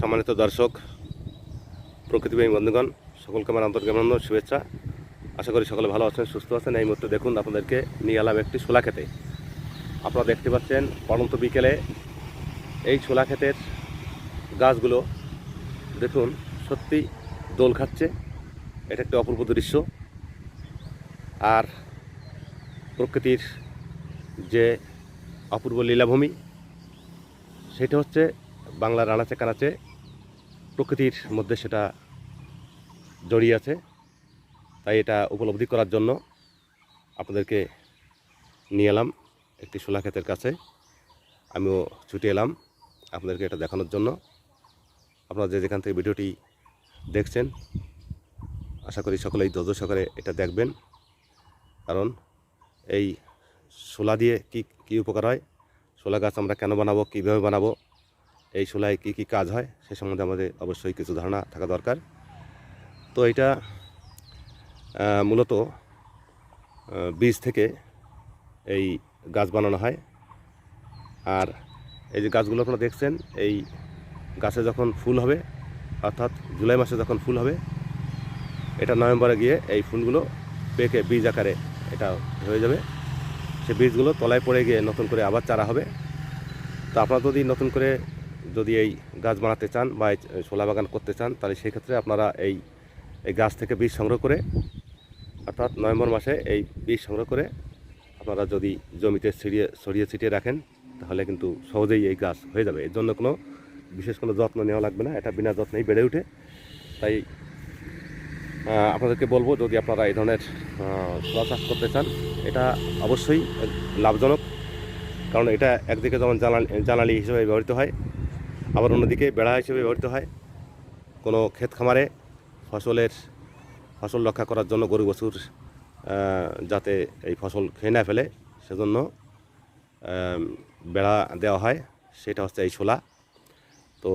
সম্মানিত দর্শক প্রকৃতি প্রকৃতিপ্রেমী বন্ধুগণ, সকলকে আমার আন্তরিক শুভেচ্ছা। আশা করি সকলে ভালো আছেন, সুস্থ আছেন। এই মুহূর্তে দেখুন আপনাদেরকে নিয়ে এলাম একটি শোলা খেতে। আপনারা দেখতে পাচ্ছেন, পরন্ত বিকেলে এই ছোলা ক্ষেতের গাছগুলো, দেখুন, সত্যি দোল খাচ্ছে। এটা একটি অপূর্ব দৃশ্য। আর প্রকৃতির যে অপূর্ব লীলাভূমি, সেটা হচ্ছে বাংলার আনাচে কানাচে প্রকৃতির মধ্যে সেটা জড়িয়ে আছে। তাই এটা উপলব্ধি করার জন্য আপনাদেরকে নিয়ে এলাম একটি শোলা ক্ষেতের কাছে। আমিও ছুটে এলাম আপনাদেরকে এটা দেখানোর জন্য। আপনারা যে যেখান থেকে ভিডিওটি দেখছেন, আশা করি সকলেই ধৈর্য সহকারে এটা দেখবেন। কারণ এই শোলা দিয়ে কি, কী উপকার হয়? শোলা গাছ আমরা কেন বানাবো, কীভাবে বানাবো? এই শোলায় কী কী কাজ হয় সে সম্বন্ধে আমাদের অবশ্যই কিছু ধারণা থাকা দরকার। তো এটা মূলত বীজ থেকে এই গাছ বানানো হয়। আর এই যে গাছগুলো আপনারা দেখছেন, এই গাছে যখন ফুল হবে, অর্থাৎ জুলাই মাসে যখন ফুল হবে, এটা নভেম্বরে গিয়ে এই ফুলগুলো পেকে বীজ আকারে এটা হয়ে যাবে। সে বীজগুলো তলায় পড়ে গিয়ে নতুন করে আবার চারা হবে। তো আপনারা যদি নতুন করে যদি এই গাছ বানাতে চান বা এই শোলা বাগান করতে চান, তাহলে সেই ক্ষেত্রে আপনারা এই এই গাছ থেকে বীজ সংগ্রহ করে, অর্থাৎ নভেম্বর মাসে এই বীজ সংগ্রহ করে আপনারা যদি জমিতে ছিড়িয়ে, ছড়িয়ে ছিটিয়ে রাখেন, তাহলে কিন্তু সহজেই এই গাছ হয়ে যাবে। এর জন্য কোনো বিশেষ কোনো যত্ন নেওয়া লাগবে না, এটা বিনা যত্নেই বেড়ে ওঠে তাই আপনাদেরকে বলব, যদি আপনারা এই ধরনের শোলা চাষ করতে চান, এটা অবশ্যই লাভজনক। কারণ এটা একদিকে যেমন জ্বালানি জ্বালানি হিসেবে ব্যবহৃত হয় আবার অন্যদিকে বেড়া হিসেবে ব্যবহৃত হয়। কোনো ক্ষেত খামারে ফসলের, ফসল রক্ষা করার জন্য গরু বছর যাতে এই ফসল খেয়ে না ফেলে, সেজন্য বেড়া দেওয়া হয়। সেটা হচ্ছে এই শোলা তো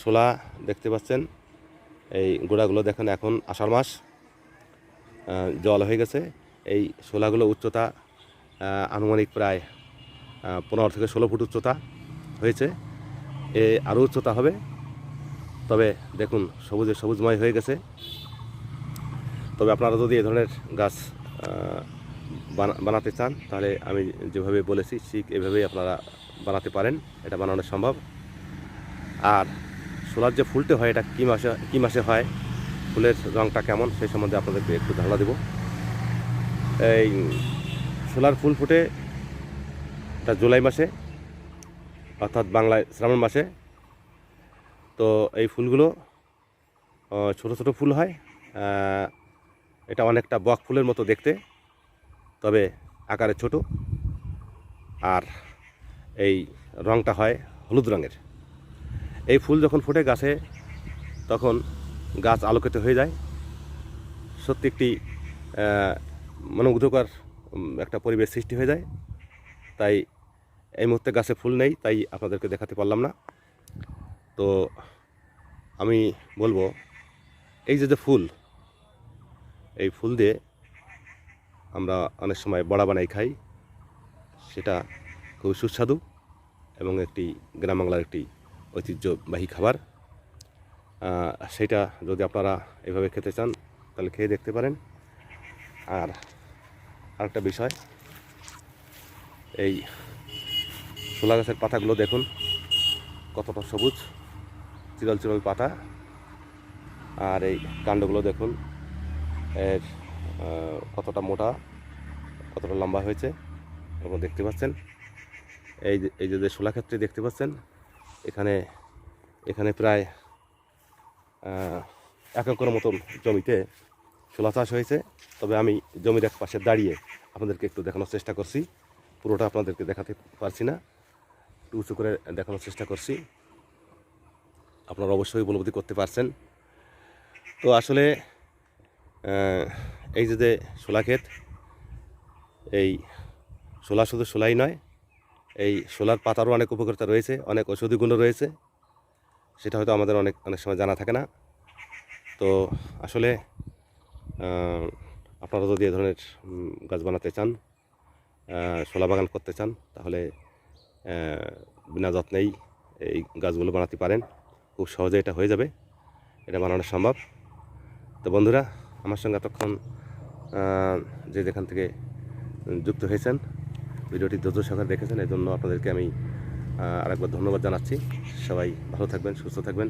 শোলা দেখতে পাচ্ছেন, এই গোড়াগুলো দেখেন এখন আষাঢ় মাস জল হয়ে গেছে। এই শোলাগুলো উচ্চতা আনুমানিক প্রায় পনেরো থেকে ষোলো ফুট উচ্চতা। হয়েছে। এ আরও উচ্চতা হবে। তবে দেখুন, সবুজে সবুজময় হয়ে গেছে। তবে আপনারা যদি এ ধরনের গাছ বানা- বানাতে চান, তাহলে আমি যেভাবে বলেছি, ঠিক এভাবেই আপনারা বানাতে পারেন। এটা বানানো সম্ভব। আর সোলার যে ফুলটা হয়, এটা কী মাসে কী মাসে হয়, ফুলের রঙটা কেমন, সেই সম্বন্ধে আপনাদেরকে একটু ধারণা দেব। এই সোলার ফুল ফুটে, এটা জুলাই মাসে। অর্থাৎ বাংলায় শ্রাবণ মাসে। তো এই ফুলগুলো ছোট ছোট ফুল হয়। এটা অনেকটা বক ফুলের মতো দেখতে, তবে আকারে ছোট। আর এই রঙটা হয় হলুদ রঙের। এই ফুল যখন ফুটে গাছে, তখন গাছ আলোকিত হয়ে যায়। সত্যি একটি মনোমুগ্ধকর একটা পরিবেশ সৃষ্টি হয়ে যায়। তাই এই মুহূর্তে গাছে ফুল নেই, তাই আপনাদেরকে দেখাতে পারলাম না। তো আমি বলব, এই যে যে ফুল, এই ফুল দিয়ে আমরা অনেক সময় বড়া বানাই খাই। সেটা খুব সুস্বাদু এবং একটি গ্রাম বাংলার একটি ঐতিহ্যবাহী খাবার। সেটা যদি আপনারা এভাবে খেতে চান, তাহলে খেয়ে দেখতে পারেন। আর আরেকটা বিষয়, এই শোলা গাছের পাতাগুলো দেখুন, কতটা সবুজ, চিরল চিরল পাতা। আর এই কাণ্ডগুলো দেখুন, এর কতটা মোটা, কতটা লম্বা হয়েছে আপনারা দেখতে পাচ্ছেন, এই যে এই যে যে শোলা ক্ষেত্রে দেখতে পাচ্ছেন, এখানে এখানে প্রায় এক একর মতন জমিতে শোলা চাষ হয়েছে। তবে আমি জমির এক পাশে দাঁড়িয়ে আপনাদেরকে একটু দেখানোর চেষ্টা করছি, পুরোটা আপনাদেরকে দেখাতে পারছি না। একটু উঁচু করে দেখানোর চেষ্টা করছি। আপনারা অবশ্যই উপলব্ধি করতে পারছেন। তো আসলে এই যে যে শোলা ক্ষেত, এই শোলা শুধু শোলাই নয়, এই শোলার পাতারও অনেক উপকারিতা রয়েছে, অনেক ঔষধি রয়েছে। সেটা হয়তো আমাদের অনেক অনেক সময় জানা থাকে না। তো আসলে আপনারা যদি এ ধরনের গাছ বানাতে চান শোলা বাগান করতে চান, তাহলে বিনা যত্নেই এই গাছগুলো বানাতে পারেন। খুব সহজে এটা হয়ে যাবে। এটা বানানো সম্ভব। তো বন্ধুরা, আমার সঙ্গে এতক্ষণ যে যেখান থেকে যুক্ত হয়েছেন, ভিডিওটি ধৈর্য সহকারে দেখেছেন এই জন্য আপনাদেরকে আমি আরেকবার ধন্যবাদ জানাচ্ছি। সবাই ভালো থাকবেন, সুস্থ থাকবেন।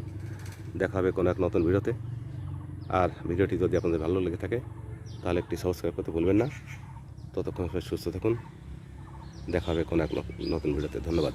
দেখা হবে কোনো এক নতুন ভিডিওতে। আর ভিডিওটি যদি আপনাদের ভালো লেগে থাকে, তাহলে একটি সাবস্ক্রাইব করতে ভুলবেন না। ততক্ষণ সুস্থ থাকুন। দেখা হবে কোনো এক নতুন ভিডিওতে। ধন্যবাদ।